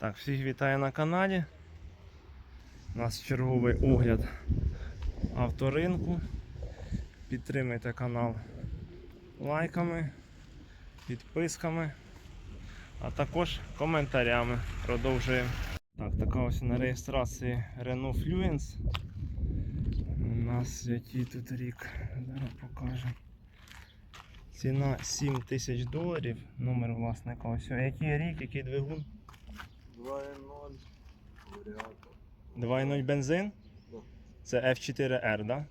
Так, всіх вітаю на каналі. У нас черговий огляд авторинку. Підтримуйте канал лайками, підписками, а також коментарями. Продовжуємо. Так, така ось на реєстрації Renault Fluence. У нас який тут рік. Зараз покажемо. Ціна 7 тисяч доларів, номер власника. Ось. Який рік, який двигун? 2.0 варіатор. 2.0 бензин? Це F4R, да?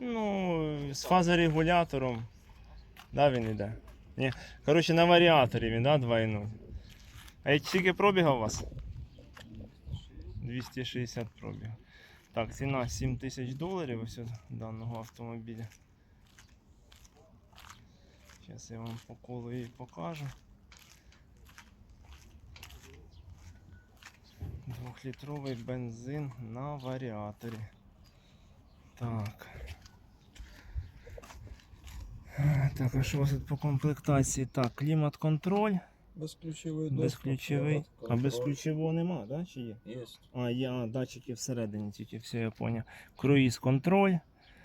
Ну, з фазорегулятором. Да, він йде. Ні. Коротше, на варіаторі він, да, 2.0. А скільки пробіга у вас? 260 пробіг. Так, ціна 7 тисяч доларів ось даного автомобіля. Зараз я вам по колу її покажу. Двохлітровий бензин на варіаторі. Так. Е, Так, а що у вас тут по комплектації? Так, клімат-контроль, Безключовий доступ. безключовий. А безключового нема, да? Чи є? Є. А, є а, датчики всередині тільки, все я поняв. Круїз контроль,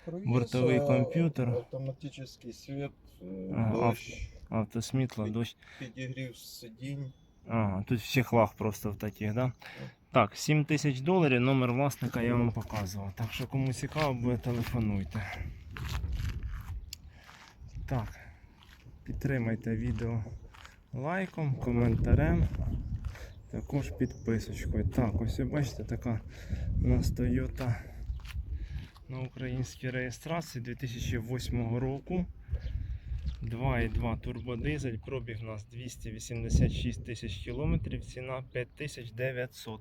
Бортовий а, комп'ютер. Автоматичний світ, е, дощ, автосмітло, дощ. підігрів сидінь. Ага, тут в чехлах просто в таких, да? Так, 7 тисяч доларів, номер власника я вам показував. Так що кому цікаво буде, телефонуйте. Так, підтримайте відео лайком, коментарем, також підписочкою. Так, ось ви бачите, така у нас Toyota на українській реєстрації 2008 року. 2,2 турбодизель, пробіг у нас 286 тисяч кілометрів, ціна 5900.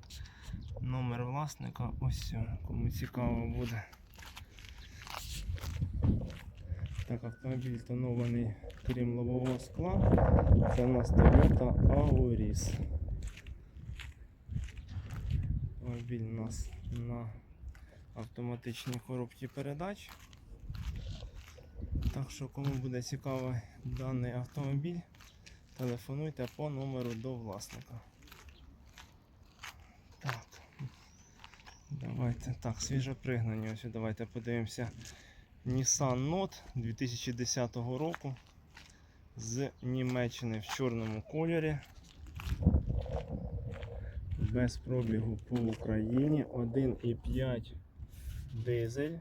Номер власника ось кому цікаво буде. Так, автомобіль тонований, крім лобового скла. Це у нас Toyota Auris. Автомобіль у нас на автоматичній коробці передач. Так що, кому буде цікавий даний автомобіль, телефонуйте по номеру до власника. Так. Давайте. Так, свіже пригнані. Ось давайте подивимося. Nissan Note 2010 року з Німеччини в чорному кольорі. Без пробігу по Україні 1,5 дизель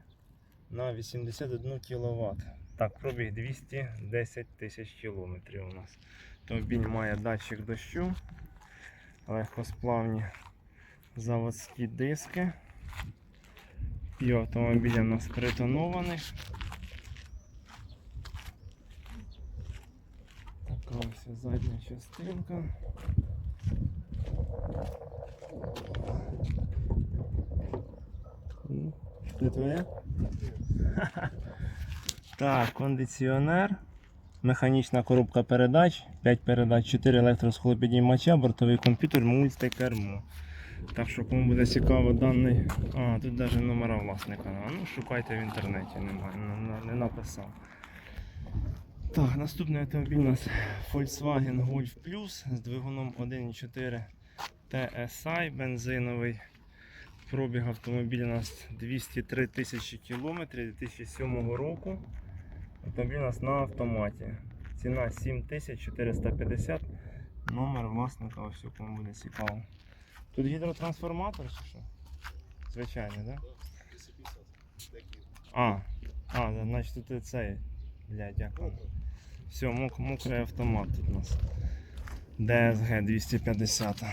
на 81 кВт. Так, пробіг 210 тисяч кілометрів у нас. Автомобіль має датчик дощу, легкосплавні заводські диски. Пів автомобіля у нас притонований. Така ось задня частинка. Це твоя? Так, кондиціонер, механічна коробка передач, 5 передач, 4 електросхолопідіймача, бортовий комп'ютер, мультикермо. Так що кому буде цікаво даний. А, тут навіть номера власника. Ну, шукайте в інтернеті, немає, не, не- не написав. Так, наступний автомобіль у нас Volkswagen Golf Plus з двигуном 1.4 TSI бензиновий. Пробіг автомобіля у нас 203 тисячі кілометрів 2007 року. Автомобіль у нас на автоматі. Ціна 7450. Номер власника, ось кому буде цікаво. Тут гідротрансформатор чи що? Звичайний, так? А, а, значить тут цей. Бля, дякую. Все, мок, мокрий автомат тут у нас. DSG 250.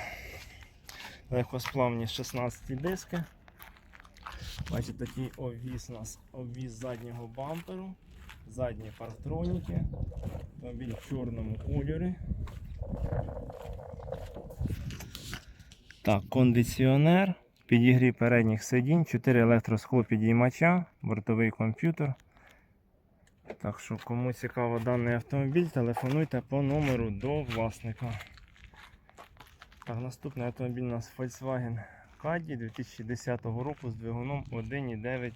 Легкосплавні 16 диски. Бачите, такий обвіз у нас обвіз заднього бамперу, задні парктроніки, автомобіль в чорному кольорі. Так, кондиціонер, підігрів передніх сидінь, 4 електросхлопідіймача, бортовий комп'ютер. Так що, кому цікаво даний автомобіль, телефонуйте по номеру до власника. Так, наступний автомобіль у нас Volkswagen Caddy 2010 року з двигуном 1,9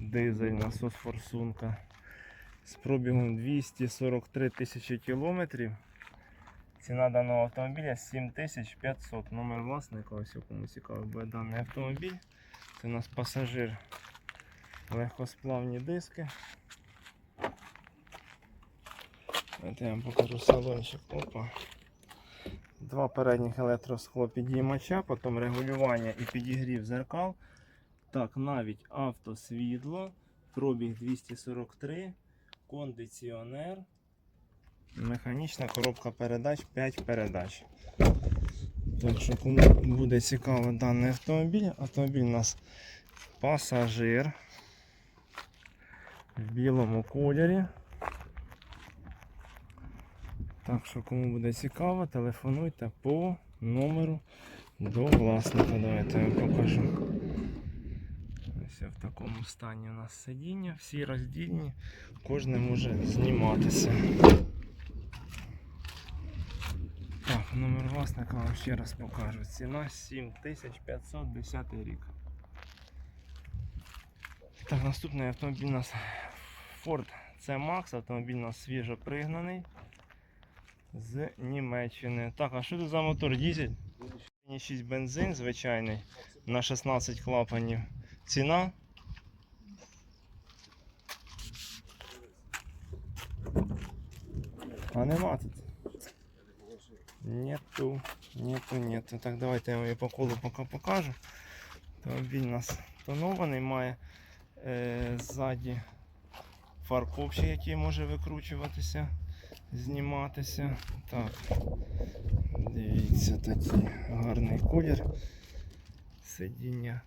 дизель насос форсунка. З пробігом 243 тисячі кілометрів. Ціна даного автомобіля 7500. Номер власника, ось кому цікавий буде даний автомобіль. Це у нас пасажир. Легкосплавні диски. Давайте я вам покажу салончик. Опа. Два передніх електросклопідіймача, потім регулювання і підігрів зеркал. Так, навіть автосвітло, пробіг 243, кондиціонер, механічна коробка передач, 5 передач. Так що кому буде цікаво даний автомобіль, автомобіль у нас пасажир в білому кольорі. Так що кому буде цікаво, телефонуйте по номеру до власника. Давайте я вам покажу. Такому стані у нас сидіння, всі роздільні, кожне може зніматися. Так, номер власника вам ще раз покажу. Ціна 7510 рік. Так, наступний автомобіль у нас Ford C-Max, автомобіль у нас свіжо пригнаний з Німеччини. Так, а що це за мотор? Дізель? 6 бензин звичайний на 16 клапанів. Ціна? А нема тут. Нету, нету, нету. Так, давайте я вам по колу поки покажу. Автомобіль у нас тонований, має е, ззаді фаркопчик, який може викручуватися, зніматися. Так, дивіться, такий гарний колір. Сидіння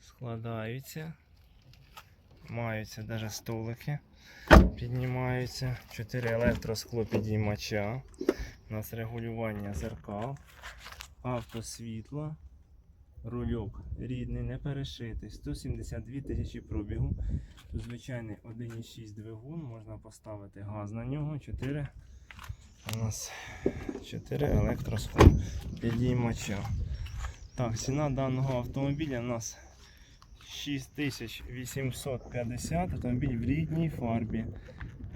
складаються. Маються навіть столики, піднімаються. 4 електроскло підіймача. У нас регулювання зеркал, автосвітло, рульок рідний, не перешитий, 172 тисячі пробігу. Тут звичайний 1,6 двигун, можна поставити газ на нього. 4 у нас 4 електроскло підіймача. Так, ціна даного автомобіля у нас 6850 автомобіль в рідній фарбі.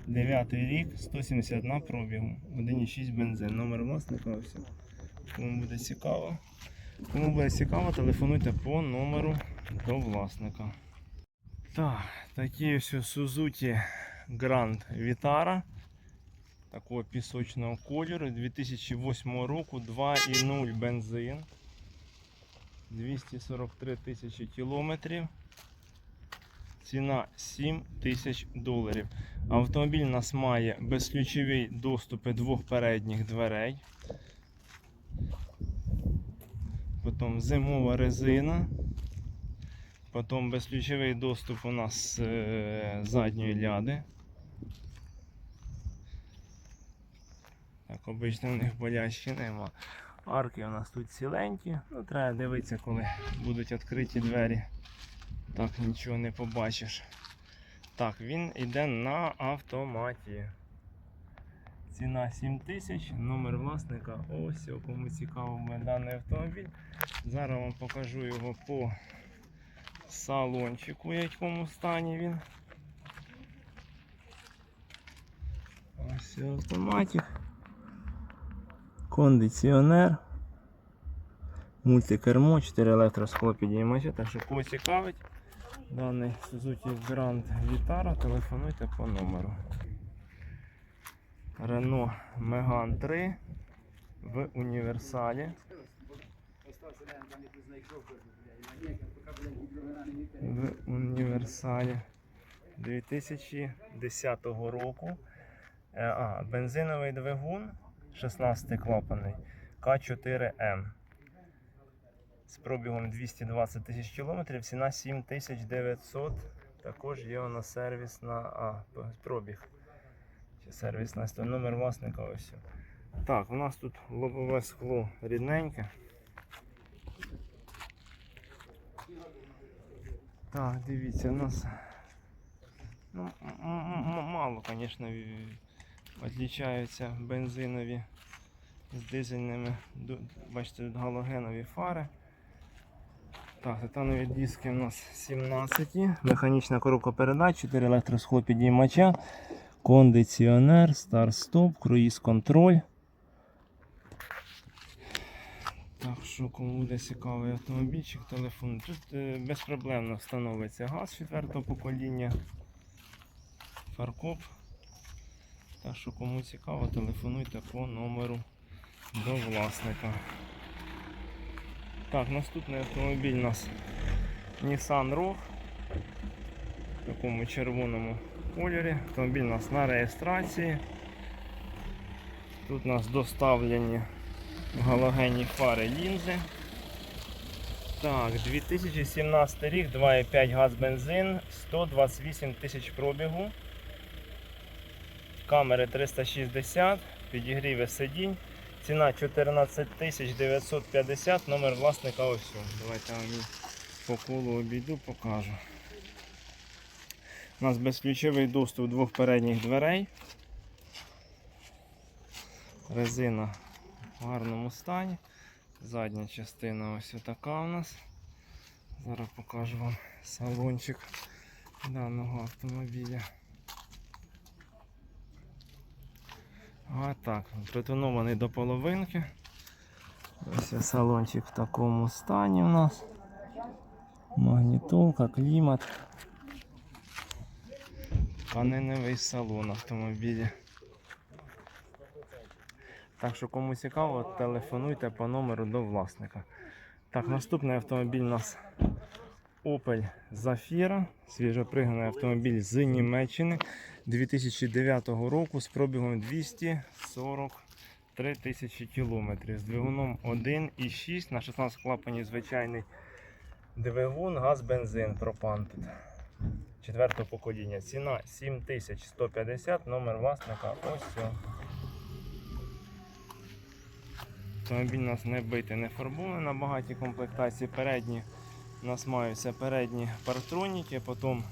9 рік, 171 пробігу, 1,6 бензин. Номер власника ось. Кому буде цікаво. Кому буде цікаво, телефонуйте по номеру до власника. Так, такі ось Suzuki Grand Vitara. Такого пісочного кольору 2008 року 2,0 бензин. 243 тисячі кілометрів. Ціна 7 тисяч доларів. Автомобіль у нас має безключові доступи двох передніх дверей. Потім зимова резина. Потім безключовий доступ у нас е, задньої ляди. Так, обично в них болячки нема. Арки у нас тут ціленькі. Ну, треба дивитися, коли будуть відкриті двері. Так нічого не побачиш. Так, він йде на автоматі. Ціна 7 тисяч, номер власника. Ось, кому цікаво даний автомобіль. Зараз вам покажу його по салончику, в якому стані він. Ось автоматик. Кондиціонер. Мультикермо, 4 електроскло підіймача, так що кого цікавить даний Suzuki Grand Vitara, телефонуйте по номеру. Renault Megane 3 в універсалі. В універсалі 2010 року. Е, А, бензиновий двигун 16 клапаний К4М з пробігом 220 тисяч кілометрів, ціна 7900. Також є нас сервісна а, пробіг. Чи сервісна номер власника ось. Так, у нас тут лобове скло рідненьке. Так, дивіться, у нас ну, мало, звісно, відрізняються бензинові з дизельними. Бачите, галогенові фари. Так, титанові диски у нас 17, механічна коробка передач, 4 електросхлопідіймача, кондиціонер, старт-стоп, круїз контроль. Так що, кому буде цікавий автомобільчик, телефон. Тут е, безпроблемно встановиться газ четвертого покоління. Фаркоп. Так що, кому цікаво, телефонуйте по номеру до власника. Так, наступний автомобіль у нас Nissan Rogue в такому червоному кольорі. Автомобіль у нас на реєстрації. Тут у нас доставлені галогенні фари лінзи. Так, 2017 рік, 2,5 газ бензин, 128 тисяч пробігу. Камери 360, підігріви сидінь. Ціна 14 950, номер власника ось. Давайте я по колу обійду, покажу. У нас безключовий доступ двох передніх дверей. Резина в гарному стані. Задня частина ось така у нас. Зараз покажу вам салончик даного автомобіля. А так, притонований до половинки. Ось салончик в такому стані у нас. Магнітолка, клімат. Тканиневий салон автомобіля. Так що кому цікаво, телефонуйте по номеру до власника. Так, наступний автомобіль у нас Opel Zafira, свіжопригнаний автомобіль з Німеччини 2009 року з пробігом 243 тисячі кілометрів з двигуном 1,6 на 16 клапанів звичайний двигун, газ, бензин, пропан тут. Четвертого покоління. Ціна 7150, номер власника ось. цього. Автомобіль у нас не битий, не фарбований на багатій комплектації. Передні у нас маються передні партроніки, потім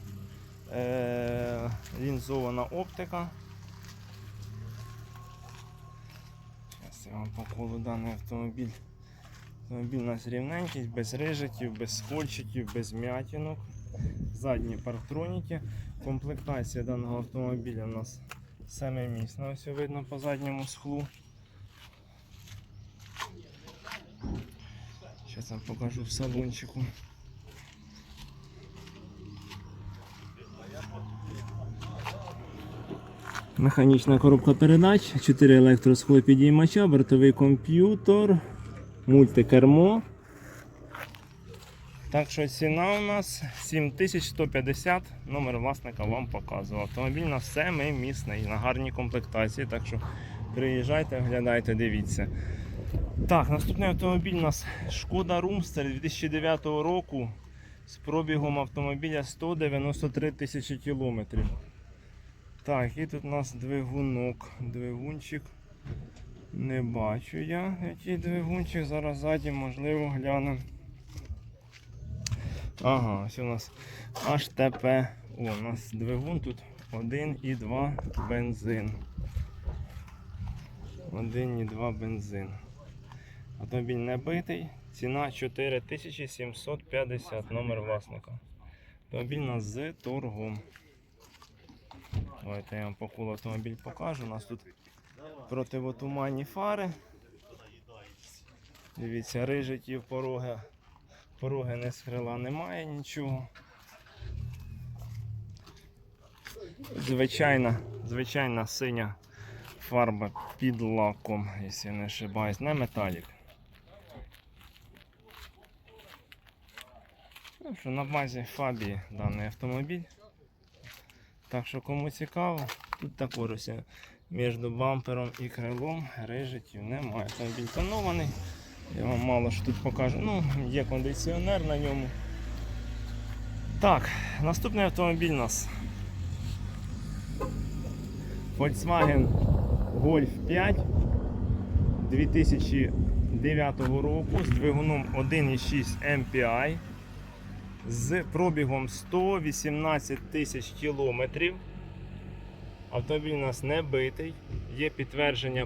е- лінзована оптика. Зараз я вам по колу даний автомобіль. Автомобіль у нас рівненький, без рижиків, без скольчиків, без м'ятінок. Задні партроніки. Комплектація даного автомобіля у нас семимісна, ось видно по задньому склу. Зараз вам покажу в салончику. Механічна коробка передач, 4 електросхлопідіймача, бортовий комп'ютер, мультикермо. Так що ціна у нас 7150, номер власника вам показував. Автомобіль у нас семимісний на гарній комплектації, так що приїжджайте, оглядайте, дивіться. Так, наступний автомобіль у нас Шкода Румстер 2009 року з пробігом автомобіля 193 тисячі кілометрів. Так, і тут у нас двигунок. Двигунчик. Не бачу я, який двигунчик. Зараз ззаді, можливо, глянемо. Ага, ось у нас HTP. О, у нас двигун тут 1,2 бензин. 1,2 бензин. Автомобіль не битий, ціна 4750, номер власника. Автомобіль у нас з торгом. Давайте я вам по колу автомобіль покажу. У нас тут противотуманні фари. Дивіться, рижиків пороги. Пороги не з немає нічого. Звичайна, звичайна синя фарба під лаком, якщо я не ошибаюсь, не металік. Ну, що на базі Фабії даний автомобіль. Так що кому цікаво, тут також ось між бампером і крилом рижиків немає. Автомобіль тонований. Я вам мало що тут покажу. Ну, є кондиціонер на ньому. Так, наступний автомобіль у нас Volkswagen Golf 5 2009 року з двигуном 1,6 MPI з пробігом 118 тисяч кілометрів. Автомобіль у нас не битий, є підтвердження